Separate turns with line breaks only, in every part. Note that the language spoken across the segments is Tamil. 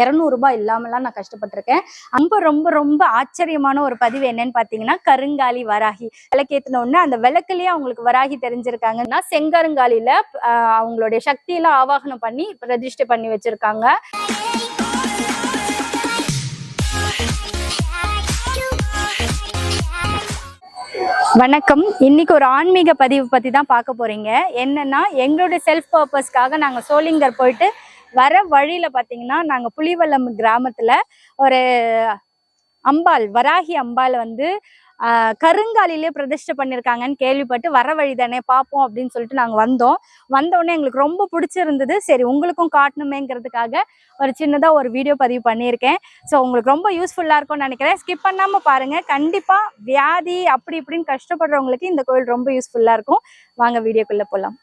இரநூறுபா இல்லாமலாம் நான் கஷ்டப்பட்டிருக்கேன். ரொம்ப ரொம்ப ரொம்ப ஆச்சரியமான ஒரு பதிவு என்னன்னு பார்த்தீங்கன்னா கருங்காலி வராகி. விளக்கேற்றின உடனே அந்த விளக்குலயே அவங்களுக்கு வராகி தெரிஞ்சிருக்காங்கன்னா செங்கருங்காலில அவங்களுடைய சக்தியெல்லாம் ஆவாகனம் பண்ணி பிரதிஷ்டை பண்ணி வச்சிருக்காங்க. வணக்கம். இன்னைக்கு ஒரு ஆன்மீக பதிவு பத்தி தான் பார்க்க போறீங்க. என்னன்னா எங்களுடைய செல்ஃப் பர்பஸ்க்காக நாங்க சோளிங்கர் போயிட்டு வர வழியில பாத்தீங்கன்னா நாங்க புலிவலம் கிராமத்துல ஒரு அம்பாள் வராகி அம்பாள் வந்து கருங்காலிலே பிரதிஷ்டை பண்ணியிருக்காங்கன்னு கேள்விப்பட்டு வர வழி தானே பார்ப்போம் அப்படின்னு சொல்லிட்டு நாங்கள் வந்தோம். வந்தோடனே எங்களுக்கு ரொம்ப பிடிச்சிருந்தது. சரி உங்களுக்கும் காட்டணுமேங்கிறதுக்காக ஒரு சின்னதாக ஒரு வீடியோ பதிவு பண்ணியிருக்கேன். ஸோ உங்களுக்கு ரொம்ப யூஸ்ஃபுல்லாக இருக்கும்னு நினைக்கிறேன். ஸ்கிப் பண்ணாமல் பாருங்கள் கண்டிப்பாக வியாதி அப்படி இப்படின்னு கஷ்டப்படுறவங்களுக்கு இந்த கோயில் ரொம்ப யூஸ்ஃபுல்லாக இருக்கும். வாங்க வீடியோக்குள்ளே போகலாம்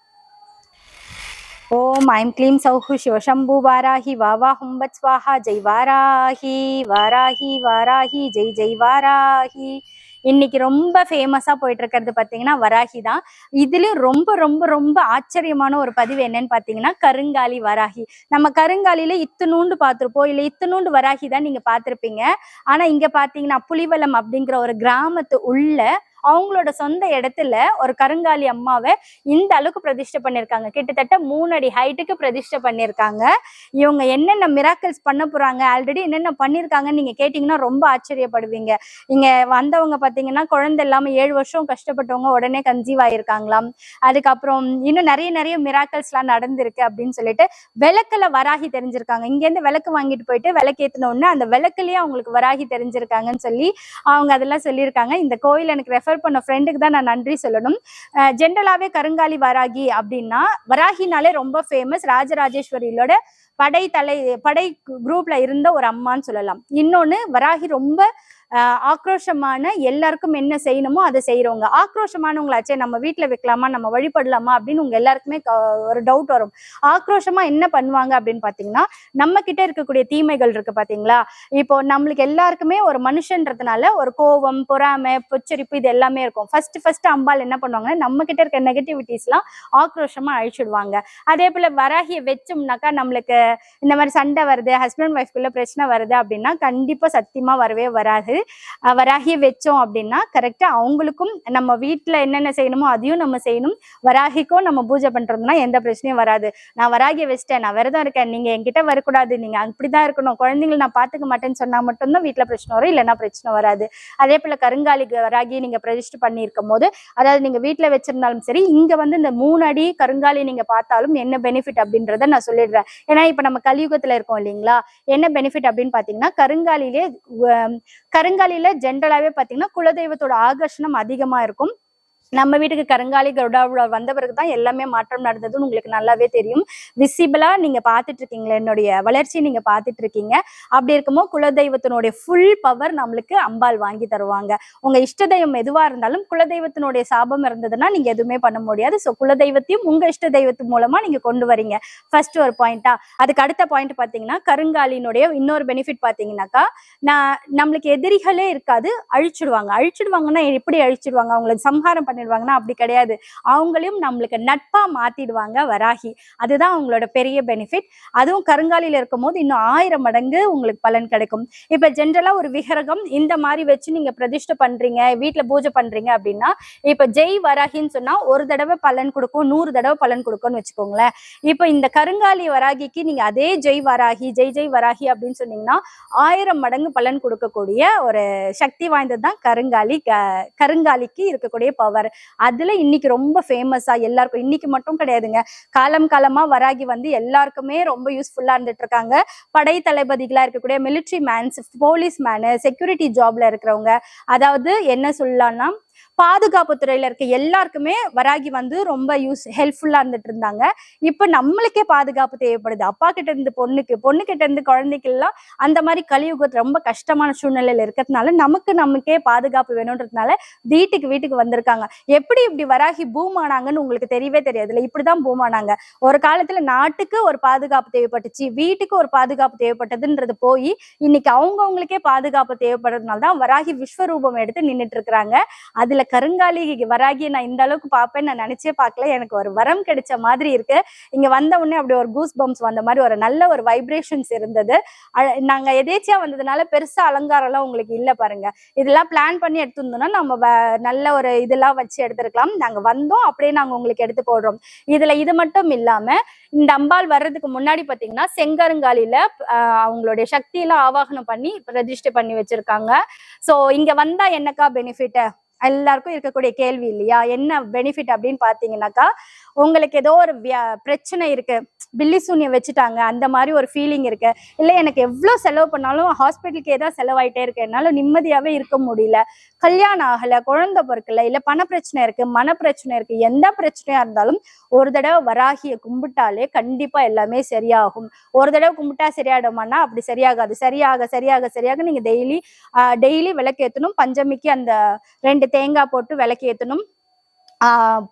ஓம் ஐம் க்ளீம் சௌஹு சிவசம்பு வாராஹி வாவா ஹும்பத் ஸ்வாஹா ஜெய் வாராஹி வாராஹி வாராஹி ஜெய் ஜெய் வாராஹி இன்னைக்கு ரொம்ப ஃபேமஸாக போயிட்டு இருக்கிறது பார்த்தீங்கன்னா வராகி தான். இதுலயும் ரொம்ப ரொம்ப ரொம்ப ஆச்சரியமான ஒரு பதிவு என்னன்னு பார்த்தீங்கன்னா கருங்காலி வராகி. நம்ம கருங்காலியில இத்தனூண்டு பார்த்துருப்போம். இல்லை இத்தனூண்டு வராகி தான் நீங்க பார்த்துருப்பீங்க. ஆனா இங்க பார்த்தீங்கன்னா புலிவலம் அப்படிங்கிற ஒரு கிராமத்து உள்ள அவங்களோட சொந்த இடத்துல ஒரு கருங்காலி அம்மாவை இந்த அளவுக்கு பிரதிஷ்டை பண்ணியிருக்காங்க. கிட்டத்தட்ட மூணு அடி ஹைட்டுக்கு பிரதிஷ்டை பண்ணியிருக்காங்க. இவங்க என்னென்ன மிராக்கிள்ஸ் பண்ண போறாங்க? ஆல்ரெடி என்னென்ன பண்ணியிருக்காங்கன்னு நீங்க கேட்டீங்கன்னா ரொம்ப ஆச்சரியப்படுவீங்க. இங்க வந்தவங்க பாத்தீங்கன்னா குழந்தை இல்லாம ஏழு வருஷம் கஷ்டப்பட்டவங்க உடனே கன்சீவ் ஆயிருக்காங்களாம். அதுக்கப்புறம் இன்னும் நிறைய நிறைய மிராக்கிள்ஸ்லாம் நடந்திருக்கு அப்படின்னு சொல்லிட்டு விளக்குல வராகி தெரிஞ்சிருக்காங்க. இங்க இருந்து விளக்கு வாங்கிட்டு போயிட்டு விளக்கேத்தின உடனே அந்த விளக்குலயே அவங்களுக்கு வராகி தெரிஞ்சிருக்காங்கன்னு சொல்லி அவங்க அதெல்லாம் சொல்லியிருக்காங்க. இந்த கோயில் எனக்கு ரெஃபர் பண்ண ஃப்ரெண்டுக்கு தான் நான் நன்றி சொல்லணும். ஜென்ரலாவே கருங்காலி வராகி அப்படின்னா வராகினாலே ரொம்ப ஃபேமஸ் ராஜராஜேஸ்வரியோட படை தலை படை குரூப்ல இருந்த ஒரு அம்மான்னு சொல்லலாம். இன்னொன்னு வராகி ரொம்ப ஆக்ரோஷமான எல்லாருக்கும் என்ன செய்யணுமோ அதை செய்யறவங்க ஆக்ரோஷமானவங்களாச்சே நம்ம வீட்டுல வைக்கலாமா நம்ம வழிபடலாமா அப்படின்னு உங்க எல்லாருக்குமே க- ஒரு டவுட் வரும். ஆக்ரோஷமா என்ன பண்ணுவாங்க அப்படின்னு பாத்தீங்கன்னா நம்ம கிட்ட இருக்கக்கூடிய தீமைகள் இருக்கு பாத்தீங்களா? இப்போ நம்மளுக்கு எல்லாருக்குமே ஒரு மனுஷன்றதுனால ஒரு கோவம் பொறாமை பொச்சரிப்பு இது எல்லாமே இருக்கும். ஃபர்ஸ்ட் ஃபர்ஸ்ட் அம்பாள் என்ன பண்ணுவாங்கன்னா நம்ம கிட்ட இருக்க நெகட்டிவிட்டிஸ்லாம் ஆக்ரோஷமா அழிச்சிடுவாங்க. அதே போல வராகிய வச்சோம்னாக்கா நம்மளுக்கு இந்த மாதிரி சண்டை வருது ஹஸ்பண்ட் ஒய்ஃப்குள்ள பிரச்சனை வருது அப்படின்னா கண்டிப்பா சத்தியமா வரவே வராது. வராகியை வச்சோம் அப்படின்னா கரெக்டா அவங்களுக்கும் நம்ம வீட்டில் என்னென்ன செய்யணுமோ அதையும் நம்ம செய்யணும். வராகிக்கும் நம்ம பூஜை பண்ணுறதுனா எந்த பிரச்சனையும் வராது. நான் வராகியை வச்சிட்டேன் நான் விரதம் இருக்கேன் நீங்க என்கிட்ட வரக்கூடாது நீங்க அப்படிதான் இருக்கணும். குழந்தைங்களை நான் பார்த்துக்க மாட்டேன்னு சொன்னா மட்டும்தான் வீட்டில் பிரச்சனை வரும் இல்லைன்னா பிரச்சனை வராது. அதே போல கருங்காலி வராகி நீங்க பிரதிஷ்டை பண்ணியிருக்கும் போது அதாவது நீங்க வீட்டில் வச்சிருந்தாலும் சரி இங்க வந்து இந்த மூணு அடி கருங்காலி நீங்க பார்த்தாலும் என்ன பெனிஃபிட் அப்படின்றத நான் சொல்லிடுறேன். ஏன்னா இப்ப நம்ம கலியுகத்துல இருக்கோம் இல்லைங்களா? என்ன பெனிஃபிட் அப்படின்னு பாத்தீங்கன்னா கருங்காலிலே உம், கருங்காலில ஜென்ரலாவே பாத்தீங்கன்னா குலதெய்வத்தோட ஆகர்ஷணம் அதிகமா இருக்கும். நம்ம வீட்டுக்கு கருங்காலி கருடா வந்த பிறகு தான் எல்லாமே மாற்றம் நடந்ததுன்னு உங்களுக்கு நல்லாவே தெரியும். விசிபிளா நீங்க பார்த்துட்டு இருக்கீங்களா என்னுடைய வளர்ச்சியை நீங்க பார்த்துட்டு இருக்கீங்க அப்படி இருக்கும்போது குலதெய்வத்தினுடைய ஃபுல் பவர் நம்மளுக்கு அம்பாள் வாங்கி தருவாங்க. உங்க இஷ்ட தெய்வம் எதுவா இருந்தாலும் குலதெய்வத்தினுடைய சாபம் இருந்ததுன்னா நீங்க எதுவுமே பண்ண முடியாது. ஸோ குலதெய்வத்தையும் உங்க இஷ்ட தெய்வத்து மூலமா நீங்க கொண்டு வரீங்க. ஃபர்ஸ்ட் ஒரு பாயிண்டா அதுக்கு அடுத்த பாயிண்ட் பாத்தீங்கன்னா கருங்காலினுடைய இன்னொரு பெனிஃபிட் பாத்தீங்கன்னாக்கா நான் நம்மளுக்கு எதிரிகளே இருக்காது அழிச்சிடுவாங்க. அழிச்சிடுவாங்கன்னா எப்படி அழிச்சிடுவாங்க? அவங்களை சம்ஹாரம் பண்ணிடுவாங்கன்னா அப்படி கிடையாது. அவங்களையும் நம்மளுக்கு நட்பா மாத்திடுவாங்க வராகி. அதுதான் அவங்களோட பெரிய பெனிஃபிட் அதுவும் கருங்காலியில் இருக்கும் போது இன்னும் ஆயிரம் மடங்கு உங்களுக்கு பலன் கிடைக்கும். இப்ப ஜென்ரலாக ஒரு விகரகம் இந்த மாதிரி வச்சு நீங்க பிரதிஷ்டை பண்றீங்க வீட்டில் பூஜை பண்றீங்க அப்படின்னா இப்ப ஜெய் வராகின்னு சொன்னா ஒரு தடவை பலன் கொடுக்கும் நூறு தடவை பலன் கொடுக்கும்னு வச்சுக்கோங்களேன். இப்போ இந்த கருங்காலி வராகிக்கு நீங்க அதே ஜெய் வராகி ஜெய் ஜெய் வராகி அப்படின்னு சொன்னீங்கன்னா ஆயிரம் மடங்கு பலன் கொடுக்கக்கூடிய ஒரு சக்தி வாய்ந்தது தான் கருங்காலி கருங்காலிக்கு இருக்கக்கூடிய பவர் அதுல இன்னைக்கு ரொம்ப ஃபேமஸா எல்லாருக்கும் இன்னைக்கு மட்டும் கிடையாதுங்க. காலம் காலமா வராகி வந்து எல்லாருக்குமே ரொம்ப யூஸ்ஃபுல்லா இருந்துட்டு இருக்காங்க. படை தளபதிகளா இருக்கக்கூடிய military mans police man security ஜாப்ல இருக்கிறவங்க அதாவது என்ன சொல்லலாம்னா பாதுகாப்பு துறையில இருக்க எல்லாருக்குமே வராகி வந்து ரொம்ப யூஸ் ஹெல்ப்ஃபுல்லா இருந்துட்டு இருந்தாங்க இப்ப நம்மளுக்கே பாதுகாப்பு தேவைப்படுது. அப்பா கிட்ட இருந்து பொண்ணுக்கு பொண்ணு கிட்ட இருந்து குழந்தைக்கு எல்லாம் அந்த மாதிரி கலியுகத்து ரொம்ப கஷ்டமான சூழ்நிலையில இருக்கிறதுனால நமக்கு நமக்கே பாதுகாப்பு வேணும்ன்றதுனால வீட்டுக்கு வீட்டுக்கு வந்திருக்காங்க. எப்படி இப்படி வராகி பூம் ஆனாங்கன்னு உங்களுக்கு தெரியவே தெரியாதுல்ல? இப்படிதான் பூம் ஆனாங்க ஒரு காலத்துல நாட்டுக்கு ஒரு பாதுகாப்பு தேவைப்பட்டுச்சு வீட்டுக்கு ஒரு பாதுகாப்பு தேவைப்பட்டதுன்றது போய் இன்னைக்கு அவங்கவுங்களுக்கே பாதுகாப்பு தேவைப்படுறதுனால தான் வராகி விஸ்வரூபம் எடுத்து நின்னுட்டு இருக்கிறாங்க அதுல அதுல கருங்காலி வராகி நான் இந்த அளவுக்கு பார்ப்பேன் நான் நினைச்சே பார்க்கல. எனக்கு ஒரு வரம் கிடைச்ச மாதிரி இருக்கு. இங்க வந்த உடனே அப்படி ஒரு கூஸ் பம்ப்ஸ் வந்த மாதிரி ஒரு நல்ல ஒரு வைப்ரேஷன்ஸ் இருந்தது. நாங்க எதேச்சியா வந்ததுனால பெருசா அலங்காரம் எல்லாம் உங்களுக்கு இல்ல பாருங்க. இதெல்லாம் பிளான் பண்ணி எடுத்திருந்தோம்னா நம்ம வ- நல்ல ஒரு இதெல்லாம் வச்சு எடுத்திருக்கலாம். நாங்க வந்தோம் அப்படியே நாங்க உங்களுக்கு எடுத்து போடுறோம். இதுல இது மட்டும் இல்லாம இந்த அம்பாள் வர்றதுக்கு முன்னாடி பாத்தீங்கன்னா செங்கருங்காலில அவங்களுடைய சக்தியெல்லாம் ஆவாகனம் பண்ணி பிரதிஷ்டை பண்ணி வச்சிருக்காங்க. சோ இங்க வந்தா என்னக்கா பெனிஃபிட் எல்லாருக்கும் இருக்கக்கூடிய கேள்வி இல்லையா? என்ன பெனிஃபிட் அப்படின்னு பாத்தீங்கன்னாக்கா உங்களுக்கு ஏதோ ஒரு வியா- பிரச்சனை இருக்கு. பில்லி சூன்யம் வச்சுட்டாங்க. அந்த மாதிரி ஒரு ஃபீலிங் இருக்கு. இல்ல எனக்கு எவ்வளவு செலவு பண்ணாலும் ஹாஸ்பிட்டலுக்கு ஏதாவது செலவாயிட்டே இருக்கு. என்னால நிம்மதியாவே இருக்க முடியல. கல்யாணம் ஆகல குழந்தை பொறுக்கல இல்ல பண பிரச்சனை இருக்கு மன பிரச்சனை இருக்கு. எந்த பிரச்சனையா இருந்தாலும் ஒரு தடவை வராகியை கும்பிட்டாலே கண்டிப்பா எல்லாமே சரியாகும். ஒரு தடவை கும்பிட்டா சரியாயிடுமானா அப்படி சரியாகாது. சரியாக சரியாக சரியாக நீங்க டெய்லி டெய்லி விளக்கேத்தணும். பஞ்சமிக்கு அந்த ரெண்டு தேங்காய் போட்டு விளக்கு ஏற்றணும்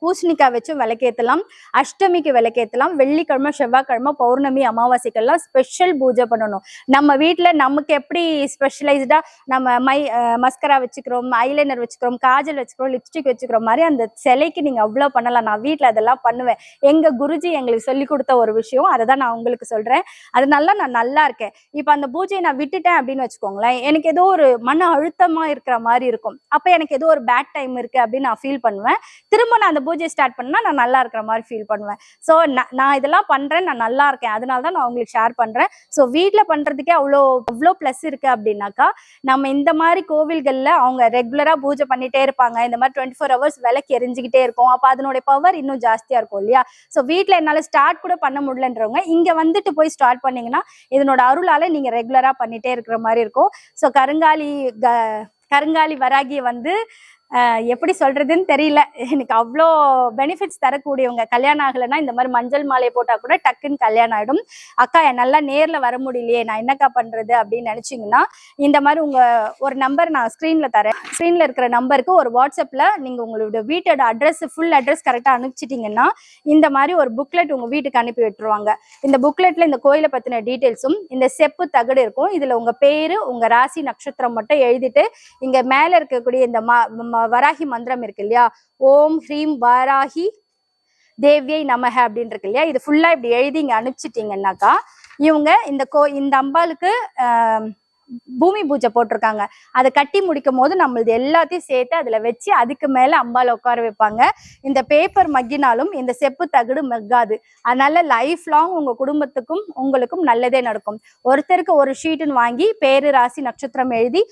பூசணிக்காய் வச்சு விளக்கேத்தலாம். அஷ்டமிக்கு விளக்கேத்தலாம். வெள்ளிக்கிழமை செவ்வாய்க்கிழமை பௌர்ணமி அமாவாசைக்கெல்லாம் ஸ்பெஷல் பூஜை பண்ணணும். நம்ம வீட்டில் நமக்கு எப்படி ஸ்பெஷலைஸ்டாக நம்ம மை மஸ்கரா வச்சுக்கிறோம் ஐலைனர் வச்சுக்கிறோம் காஜல் வச்சுக்கிறோம் லிப்ஸ்டிக் வச்சுக்கிறோம் மாதிரி அந்த சிலைக்கு நீங்கள் அவ்வளோ பண்ணலாம். நான் வீட்டில் அதெல்லாம் பண்ணுவேன். எங்க குருஜி எங்களுக்கு சொல்லி கொடுத்த ஒரு விஷயம். அதை தான் நான் உங்களுக்கு சொல்கிறேன் அதனால நான் நல்லா இருக்கேன். இப்போ அந்த பூஜையை நான் விட்டுட்டேன் அப்படின்னு வச்சுக்கோங்களேன். எனக்கு ஏதோ ஒரு மன அழுத்தமாக இருக்கிற மாதிரி இருக்கும். அப்போ எனக்கு ஏதோ ஒரு பேட் டைம் இருக்கு அப்படின்னு நான் ஃபீல் பண்ணுவேன். திரும்ப நான் அந்த பூஜையை ஸ்டார்ட் பண்ணால் நான் நல்லா இருக்கிற மாதிரி ஃபீல் பண்ணுவேன். ஸோ நான் இதெல்லாம் பண்ணுறேன் நான் நல்லா இருக்கேன். அதனால தான் நான் உங்களுக்கு ஷேர் பண்ணுறேன் ஸோ வீட்டில் பண்ணுறதுக்கே அவ்வளோ அவ்வளோ ப்ளஸ் இருக்குது அப்படின்னாக்கா நம்ம இந்த மாதிரி கோவில்களில் அவங்க ரெகுலராக பூஜை பண்ணிகிட்டே இருப்பாங்க. இந்த மாதிரி டுவெண்ட்டி ஃபோர் ஹவர்ஸ் விளக்கு எரிஞ்சுக்கிட்டே இருக்கும். அப்போ அதனுடைய பவர் இன்னும் ஜாஸ்தியாக இருக்கும் இல்லையா? ஸோ வீட்டில் என்னால் ஸ்டார்ட் கூட பண்ண முடியலன்றவங்க இங்கே வந்துட்டு போய் ஸ்டார்ட் பண்ணிங்கன்னா இதனோட அருளால் நீங்கள் ரெகுலராக பண்ணிகிட்டே இருக்கிற மாதிரி இருக்கும். ஸோ கருங்காலி க- கருங்காலி வராகியை வந்து எப்படி சொல்றதுன்னு தெரியல. எனக்கு அவ்வளோ பெனிஃபிட்ஸ் தரக்கூடியவங்க கல்யாணம் ஆகலைன்னா இந்த மாதிரி மஞ்சள் மாலையை போட்டால் கூட டக்குன்னு கல்யாணம் ஆகிடும் அக்கா நல்லா நேரில் வர முடியலையே நான் என்னக்கா பண்ணுறது அப்படின்னு நினச்சிங்கன்னா இந்த மாதிரி உங்கள் ஒரு நம்பர் நான் ஸ்க்ரீனில் தரேன். ஸ்க்ரீனில் இருக்கிற நம்பருக்கு ஒரு வாட்ஸ்அப்பில் நீங்கள் உங்களோட வீட்டோட அட்ரஸ் ஃபுல் அட்ரஸ் கரெக்டாக அனுப்பிச்சிட்டீங்கன்னா இந்த மாதிரி ஒரு புக்லெட் உங்கள் வீட்டுக்கு அனுப்பி விட்டுருவாங்க. இந்த புக்லெட்டில் இந்த கோயிலை பற்றின டீட்டெயில்ஸும் இந்த செப்பு தகடு இருக்கும் இதில் உங்கள் பேர் உங்கள் ராசி நட்சத்திரம் மட்டும் எழுதிட்டு இங்கே மேலே இருக்கக்கூடிய இந்த மா வராகி மந்திரம் இருக்கு இல்லையா? ஓம் ஹ்ரீம் வராகி தேவியை நமக அப்படின்னு இருக்கு இல்லையா? இது ஃபுல்லா இப்படி எழுதி இங்க அனுப்பிச்சிட்டீங்கன்னாக்கா இவங்க இந்த கோ இந்த அம்பாளுக்கு ஆஹ், பூமி பூஜை போட்டிருக்காங்க. அதை கட்டி முடிக்கும் போது நம்மளது எல்லாத்தையும் சேர்த்து அதுல வச்சு அதுக்கு மேல அம்பால உட்கார வைப்பாங்க. இந்த பேப்பர் மக்கினாலும் இந்த செப்பு தகடு மக்காது. அதனால லைஃப் லாங் உங்க குடும்பத்துக்கும் உங்களுக்கும் நல்லதே நடக்கும். ஒருத்தருக்கு ஒரு ஷீட்டுன்னு வாங்கி பேரு ராசி நட்சத்திரம் எழுதி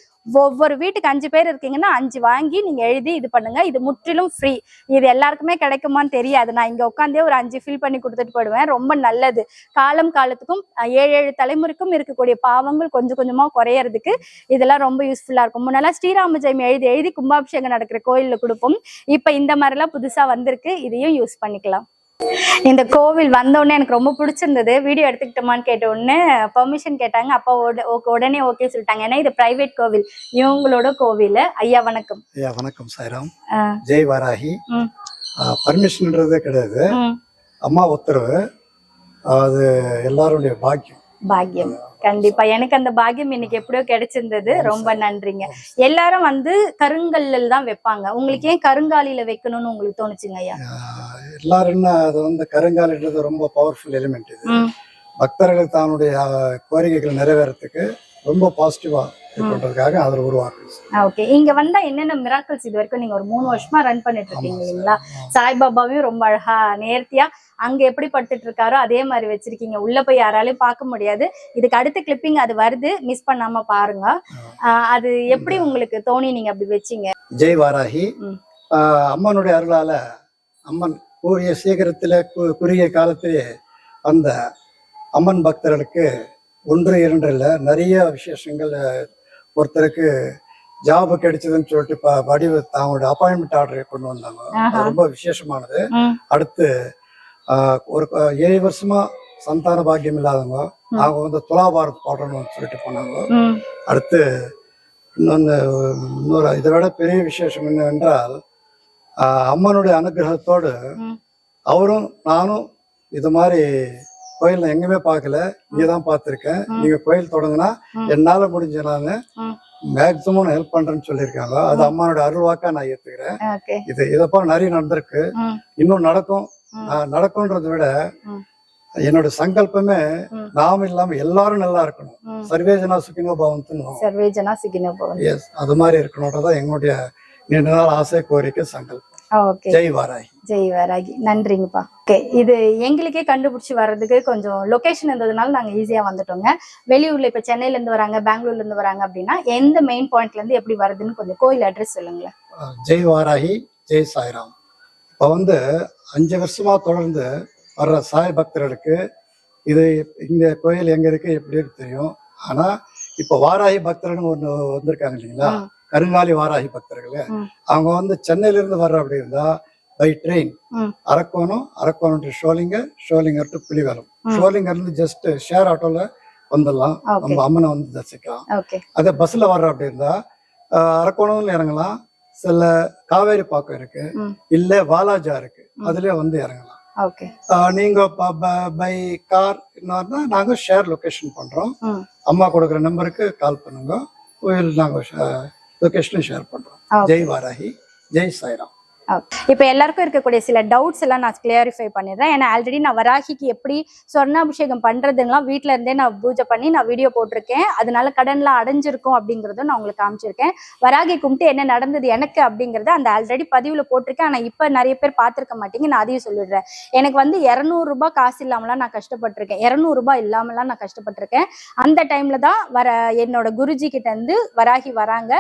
ஒவ்வொரு வீட்டுக்கு அஞ்சு பேர் இருக்கீங்கன்னா அஞ்சு வாங்கி நீங்க எழுதி இது பண்ணுங்க. இது முற்றிலும் ஃப்ரீ இது எல்லாருக்குமே கிடைக்குமான்னு தெரியாது. நான் இங்க உட்காந்தே ஒரு அஞ்சு ஃபில் பண்ணி கொடுத்துட்டு போயிடுவேன். ரொம்ப நல்லது. காலம் காலத்துக்கும் ஏழு ஏழு தலைமுறைக்கும் இருக்கக்கூடிய பாவங்கள் கொஞ்சம் கொஞ்சமா குறையறதுக்கு இதெல்லாம் ரொம்ப யூஸ்ஃபுல்லா இருக்கும். முன்னெல்லாம் ஸ்ரீராம ஜெயம் எழுதி எழுதி கும்பாபிஷேகம் நடக்கிற கோயில்ல கொடுப்போம். இப்ப இந்த மாதிரிலாம் புதுசா வந்திருக்கு. இதையும் யூஸ் பண்ணிக்கலாம். இந்த கோவில் வந்த உடனே எனக்கு ரொம்ப பிடிச்சிருந்தது. வீடியோ எடுத்துக்கிட்டோமான்னு கேட்ட உடனே பெர்மிஷன் கேட்டாங்க. அப்பா உடனே ஓகே சொல்லிட்டாங்க. ஏன்னா இது பிரைவேட் கோவில். இவங்களோட கோவில். ஐயா வணக்கம்.
ஐயா வணக்கம். சாய்ராம். ஜெய் வாராகி. பர்மிஷன்ன்றதே கிடையாது. அம்மா உத்தரவு. அது எல்லாருடைய பாக்கியம்.
பாக்கியம். கண்டிப்பா. எனக்கு அந்த பாக்கியம் இன்னைக்கு எப்படியோ கிடைச்சிருந்தது. ரொம்ப நன்றிங்க. எல்லாரும் வந்து கருங்கல்லில் தான் வைப்பாங்க. உங்களுக்கு ஏன் கருங்காலில வைக்கணும்னு உங்களுக்கு தோணுச்சுங்க ஐயா?
எல்லாரும் அது வந்து கருங்காலின்றது ரொம்ப பவர்ஃபுல் எலிமெண்ட் இது. பக்தர்களுக்கு தானுடைய ஆஹ், கோரிக்கைகள் நிறைவேறத்துக்கு ரொம்ப பாசிட்டிவா பண்றதுக்காக அதில் உருவாக்குது
ஓகே இங்க வந்தா என்னென்ன மிராக்கிள்ஸ் இது வரைக்கும் நீங்க ஒரு மூணு வருஷமா ரன் பண்ணிட்டு இருக்கீங்க இல்லைங்களா? சாய்பாபாவையும் ரொம்ப அழகா நேர்த்தியா அங்க எப்படி படுத்துட்டு இருக்காரோ அதே மாதிரி வச்சிருக்கீங்க. உள்ள போய் யாராலையும் பார்க்க முடியாது. இதுக்கு அடுத்த கிளிப்பிங் அது வருது. மிஸ் பண்ணாம பாருங்க. அது எப்படி உங்களுக்கு தோணி? நீங்க அப்படி வச்சீங்க.
ஜெய் வாராகி. அம்மனுடைய அருளால அம்மன் கூடிய சீக்கிரத்தில் குறுகிய காலத்திலே அந்த அம்மன் பக்தர்களுக்கு ஒன்று இரண்டு இல்லை நிறைய விசேஷங்கள் ஒருத்தருக்கு ஜாப் கிடைச்சதுன்னு சொல்லிட்டு ப- வடிவ அவங்களோட அப்பாயின்மெண்ட் ஆர்டர் கொண்டு வந்தாங்க. ரொம்ப விசேஷமானது அடுத்து ஒரு ஏழு வருஷமா சந்தான பாக்கியம் இல்லாதவங்க. அவங்க வந்து துலாபாரத் போடணும்னு சொல்லிட்டு போனாங்க அடுத்து இன்னொன்று இன்னொரு இதை விட பெரிய விசேஷம் என்னவென்றால் அம்மனுடைய அனுகிரகத்தோடு. அவரும் நானும் இது மாதிரி கோயில் நான் எங்குமே பார்க்கல. இங்கே தான் பார்த்துருக்கேன்.
ம்.
நீங்க கோயில் தொடங்குனா. என்னால முடிஞ்ச நான்
ம்.
மேக்சிமம் ஹெல்ப் பண்றேன்னு சொல்லியிருக்காங்க. அது அம்மானோட அருள்வாக்கா நான் ஏத்துக்கிறேன். இது இதப்போ நிறைய நடந்திருக்கு. இன்னும் நடக்கும். நான் நடக்கும்ன்றதை விட. என்னோட சங்கல்பமே. நாம இல்லாம எல்லாரும் நல்லா இருக்கணும். சர்வேஜனா சுக்கினோ பவந்துன்னு
சர்வேஜனா சிகின பவன்
எஸ் அது மாதிரி இருக்கணும்ன்றதான் எங்களுடைய நீண்ட நாள் ஆசை கோரிக்கை சங்கல்பம். ஜெய் வாராய்.
ஜெய் வராகி நன்றிங்கப்பா. ஓகே இது எங்களுக்கே கண்டுபிடிச்சி வர்றதுக்கு கொஞ்சம் லொகேஷன் இருந்ததுனால நாங்க ஈஸியா வந்துட்டோங்க. வெளியூர்ல இப்ப சென்னையில இருந்து வராங்க பெங்களூர்ல இருந்து வராங்க அப்படின்னா எந்த மெயின் பாயிண்ட்ல இருந்து எப்படி வருதுன்னு கொஞ்சம் கோயில் அட்ரஸ் சொல்லுங்களேன்.
ஜெய் வாராகி ஜெய் சாய்ராம். இப்போ வந்து அஞ்சு வருஷமா தொடர்ந்து வர்ற சாய் பக்தர்களுக்கு இது இந்த கோயில் எங்க இருக்கு எப்படி இருக்கு தெரியும். ஆனா இப்போ வாராகி பக்தர்கள் ஒன்று வந்திருக்காங்க இல்லைங்களா. கருங்காலி வாராகி பக்தர்கள். அவங்க வந்து சென்னையில இருந்து வர்ற அப்படி இருந்தா by train. Arakkonam Arakkonam to Sholinghur Sholinghur to Pulivalam
ம்.
ஷோலிங்கர் இருந்து ஜஸ்ட் ஷேர் ஆட்டோல வந்துடலாம். நம்ம அம்மனை வந்து தரிசிக்கலாம். அதே பஸ்ல வர்ற அப்படி இருந்தா அரக்கோணம்ல இறங்கலாம். சில காவேரி பாக்கம் இருக்கு. இல்ல வாலாஜா இருக்கு. அதுலயே வந்து இறங்கலாம். நீங்க பை கார் இன்னொன்னா நாங்க ஷேர் லொகேஷன் பண்றோம். அம்மா கொடுக்குற நம்பருக்கு கால் பண்ணுங்க. கோயில் நாங்க லொகேஷனும் ஷேர் பண்றோம்
Okay.
ஜெய் வாராகி ஜெய் சாய்ராம்
இப்போ எல்லாருக்கும் இருக்கக்கூடிய சில டவுட்ஸ் எல்லாம் நான் கிளியரிஃபை பண்ணிடுறேன். ஏன்னா ஆல்ரெடி நான் வராகிக்கு எப்படி சொர்ணாபிஷேகம் பண்ணுறதுலாம் வீட்டில் இருந்தே நான் பூஜை பண்ணி நான் வீடியோ போட்டிருக்கேன். அதனால கடன்லாம் அடைஞ்சிருக்கும் அப்படிங்கிறதும் நான் உங்களுக்கு காமிச்சிருக்கேன். வராகி கும்பிட்டு என்ன நடந்தது எனக்கு அப்படிங்கிறத அந்த ஆல்ரெடி பதிவில் போட்டிருக்கேன். ஆனால் இப்போ நிறைய பேர் பார்த்துருக்க மாட்டீங்க நான் அதையும் சொல்லிடுறேன். எனக்கு வந்து இரநூறுபா காசு இல்லாமலாம் நான் கஷ்டப்பட்டிருக்கேன். இரநூறுபா இல்லாமலாம் நான் கஷ்டப்பட்டிருக்கேன். அந்த டைம்ல தான் வர என்னோட குருஜி கிட்ட இருந்து வராகி வராங்க.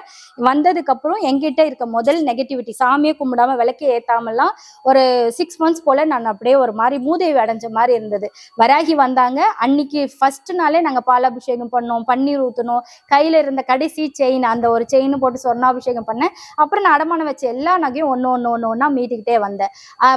வந்ததுக்கப்புறம் எங்கிட்ட என்கிட்ட இருக்க முதல் நெகட்டிவிட்டி சாமியை கும்பிடாம விளக்கு ஏத்தாமலாம் ஒரு சிக்ஸ் மந்த்ஸ் போல நான் அப்படியே ஒரு மாதிரி மூதேவி அடைஞ்ச மாதிரி இருந்தது. வராகி வந்தாங்க. அன்னைக்கு ஃபர்ஸ்ட் நாளே நாங்க பாலாபிஷேகம் பண்ணோம். பன்னீர் ஊத்தணும் கையில இருந்த கடைசி செயின் அந்த ஒரு செயின் போட்டு சொர்ணாபிஷேகம் பண்ணேன். அப்புறம் நான் அடமானம் வச்ச எல்லா நகையும் ஒன்று ஒன்று ஒன்று ஒன்றா மீட்டிக்கிட்டே வந்தேன்.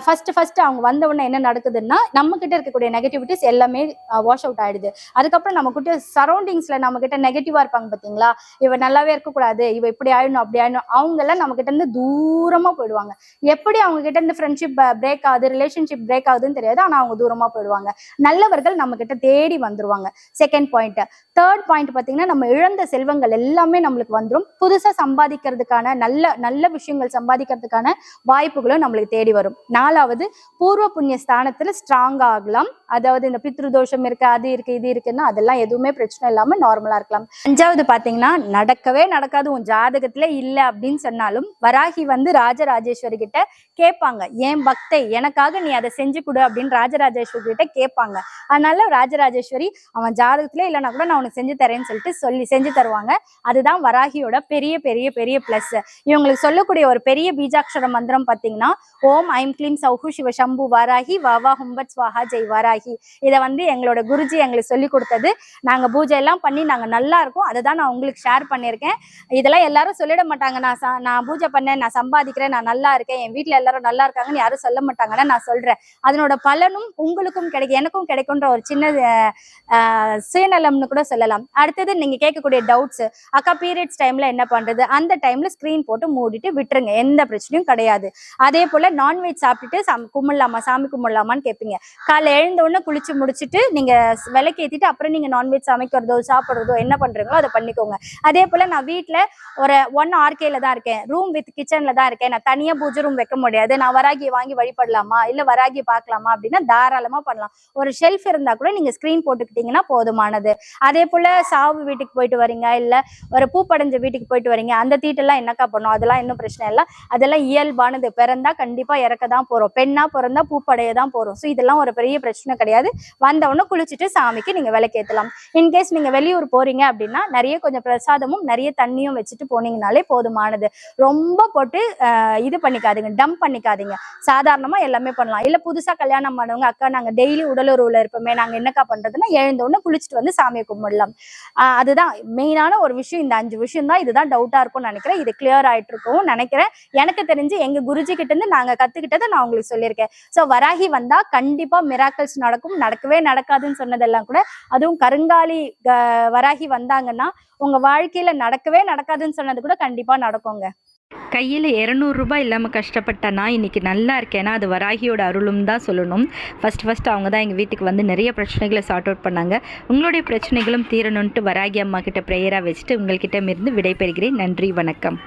ஃபர்ஸ்ட் ஃபர்ஸ்ட் அவங்க வந்த உடனே என்ன நடக்குதுன்னா நம்ம கிட்ட இருக்கக்கூடிய நெகட்டிவிட்டிஸ் எல்லாமே வாஷ் அவுட் ஆயிடுது. அதுக்கப்புறம் நம்ம கிட்ட சரௌண்டிங்ஸ்ல நம்ம கிட்ட நெகட்டிவா இருப்பாங்க பாத்தீங்களா? இவ நல்லாவே இருக்கக்கூடாது. இவ இப்படி ஆயிடணும் அப்படி ஆயிடணும். அவங்க எல்லாம் நம்ம கிட்ட இருந்து தூரமா போயிடுவாங்க. எப்படி அவங்க கிட்ட இந்த ஃப்ரெண்ட்ஷிப் பிரேக் ஆகுது ரிலேஷன்ஷிப் பிரேக் ஆகுதுன்னு தெரியாது. ஆனா அவங்க தூரமா போயிடுவாங்க. நல்லவர்கள் நம்ம கிட்ட தேடி வந்துருவாங்க. செகண்ட் பாயிண்ட் தேர்ட் பாயிண்ட் பாத்தீங்கன்னா நம்ம இழந்த செல்வங்கள் எல்லாமே நம்மளுக்கு வந்துரும். புதுசா சம்பாதிக்கிறதுக்கான நல்ல நல்ல விஷயங்கள் சம்பாதிக்கிறதுக்கான வாய்ப்புகளும் நம்மளுக்கு தேடி வரும். நாலாவது பூர்வ புண்ணிய ஸ்தானத்துல ஸ்ட்ராங் ஆகலாம். அதாவது இந்த பித்ரு தோஷம் இருக்கு அது இருக்கு இது இருக்குன்னா அதெல்லாம் எதுவுமே பிரச்சனை இல்லாம நார்மலா இருக்கலாம். அஞ்சாவது பாத்தீங்கன்னா நடக்கவே நடக்காது. உன் ஜாதகத்துல இல்ல அப்படின்னு சொன்னாலும் வராகி வந்து ராஜராஜேஸ்வரி கிட்ட கேட்பாங்க. ஏன் பக்தை எனக்காக நீ அதை செஞ்சு கொடு அப்படின்னு ராஜராஜேஸ்வரி கிட்ட கேட்பாங்க. அதனால ராஜராஜேஸ்வரி அவன் ஜாதகத்துல இல்லைன்னா கூட நான் உனக்கு செஞ்சு தரேன்னு சொல்லிட்டு சொல்லி செஞ்சு தருவாங்க. அதுதான் வராகியோட பெரிய பெரிய பெரிய பிளஸ் இவங்களுக்கு சொல்லக்கூடிய ஒரு பெரிய பீஜாட்சர மந்திரம் பாத்தீங்கன்னா ஓம் ஐம் கிளீம் சௌஹு சிவ சம்பு வாராகி வாவா ஹும்பத் ஸ்வாஹா ஜெய் வாராகி. இதை வந்து எங்களோட குருஜி எங்களுக்கு சொல்லி கொடுத்தது. நாங்க பூஜை எல்லாம் பண்ணி நாங்க நல்லா இருக்கோம். அதை தான் நான் உங்களுக்கு ஷேர் பண்ணியிருக்கேன். இதெல்லாம் எல்லாரும் சொல்லிட மாட்டாங்க. நான் நான் பூஜை பண்ணேன் நான் சம்பாதிக்கிறேன் நான் நல்லா இருக்கேன் என் வீட்ல எல்லாரும் நல்லா இருக்காங்கன்னு யாரும் சொல்ல மாட்டாங்கன்னு நான் சொல்றேன். அதனோட பலனும் உங்களுக்கும் கிடைக்கும் எனக்கும் கிடைக்கும்ன்ற ஒரு சின்ன சுயநலம்னு கூட சொல்லலாம். அடுத்தது நீங்க கேட்கக்கூடிய டவுட்ஸ் அக்கா பீரியட்ஸ் டைம்ல என்ன பண்றது? அந்த டைம்ல ஸ்கிரீன் போட்டு மூடிட்டு விட்டுருங்க எந்த பிரச்சனையும் கிடையாது. அதே போல நான்வெஜ் சாப்பிட்டுட்டு சாமி கும்பிடலாமா சாமி கும்பிடலாமான்னு கேட்பீங்க. காலை எழுந்த உடனே குளிச்சு முடிச்சுட்டு நீங்க விளக்கு ஏத்திட்டு அப்புறம் நீங்க நான்வெஜ் சமைக்கிறதோ சாப்பிடுறதோ என்ன பண்றீங்களோ அதை பண்ணிக்கோங்க. அதே போல நான் வீட்ல ஒரு ஒன் ஆர்கேல தான் இருக்கேன் ரூம் வித் கிச்சன்ல தான் இருக்கேன். நான் தனியா பூஜை ரூம் வைக்க முடியாது. நான் வராகி வாங்கி வழிபடலாமா? இல்ல வராகி பார்க்கலாமா? அப்படின்னா தாராளமா பண்ணலாம். ஒரு ஷெல்ஃப் இருந்தா கூட நீங்க ஸ்கிரீன் போட்டுக்கிட்டீங்கன்னா போதுமானது. அதே போல சாவு வீட்டுக்கு போயிட்டு வரீங்க இல்ல ஒரு பூப்படைஞ்ச வீட்டுக்கு போயிட்டு வரீங்க அந்த தீட்டெல்லாம் என்னக்கா பண்ணும்? அதெல்லாம் இன்னும் பிரச்சனை இல்லை. அதெல்லாம் இயல்பானது. பிறந்தா கண்டிப்பா இறக்க தான் போறோம். பெண்ணா பிறந்தா பூப்படைய தான் போறோம். ஸோ இதெல்லாம் ஒரு பெரிய பிரச்சனை கிடையாது. வந்தவொடனே குளிச்சுட்டு சாமிக்கு நீங்க விளக்கேத்தலாம் இன்கேஸ் நீங்க வெளியூர் போறீங்க அப்படின்னா நிறைய கொஞ்சம் பிரசாதமும் நிறைய தண்ணியும் வச்சுட்டு போனீங்கனாலே போதுமானது. ரொம்ப போட்டு இது பண்ணி பண்ணிக்காதீங்க டம்ப் பண்ணிக்காதீங்க. சாதாரணமா எல்லாமே பண்ணலாம். இல்ல புதுசா கல்யாணம் பண்ணவங்க அக்கா நாங்க டெய்லி உடலுறவுல இருப்போமே நாங்க என்னக்கா பண்றதுன்னா எழுந்த உடனே குளிச்சுட்டு வந்து சாமியை கும்பிடலாம். ஆஹ், அதுதான் மெயினான ஒரு விஷயம். இந்த அஞ்சு விஷயம் தான் இதுதான் டவுட்டா இருக்கும்னு நினைக்கிறேன். இது கிளியர் ஆயிட்டு இருக்கும் நினைக்கிறேன். எனக்கு தெரிஞ்சு எங்க குருஜி கிட்ட இருந்து நாங்க கத்துக்கிட்டதை நான் உங்களுக்கு சொல்லியிருக்கேன். சோ வராகி வந்தா கண்டிப்பா மிராக்கல்ஸ் நடக்கும். நடக்கவே நடக்காதுன்னு சொன்னதெல்லாம் கூட அதுவும் கருங்காலி வராகி வந்தாங்கன்னா உங்க வாழ்க்கையில நடக்கவே நடக்காதுன்னு சொன்னது கூட கண்டிப்பா நடக்குங்க. கையில் இரநூறுபா இல்லாமல் கஷ்டப்பட்ட நான் இன்றைக்கி நல்லா இருக்கேன்னா அது வராகியோட அருளும் தான் சொல்லணும். ஃபஸ்ட் ஃபஸ்ட் அவங்க தான் எங்கள் வீட்டுக்கு வந்து நிறைய பிரச்சனைகளை சார்ட் அவுட் பண்ணாங்க. உங்களுடைய பிரச்சனைகளும் தீரணுன்ட்டு வராகி அம்மா கிட்ட ப்ரேயராக வச்சுட்டு உங்கள்கிட்ட இருந்து விடைபெறுகிறேன். நன்றி வணக்கம்.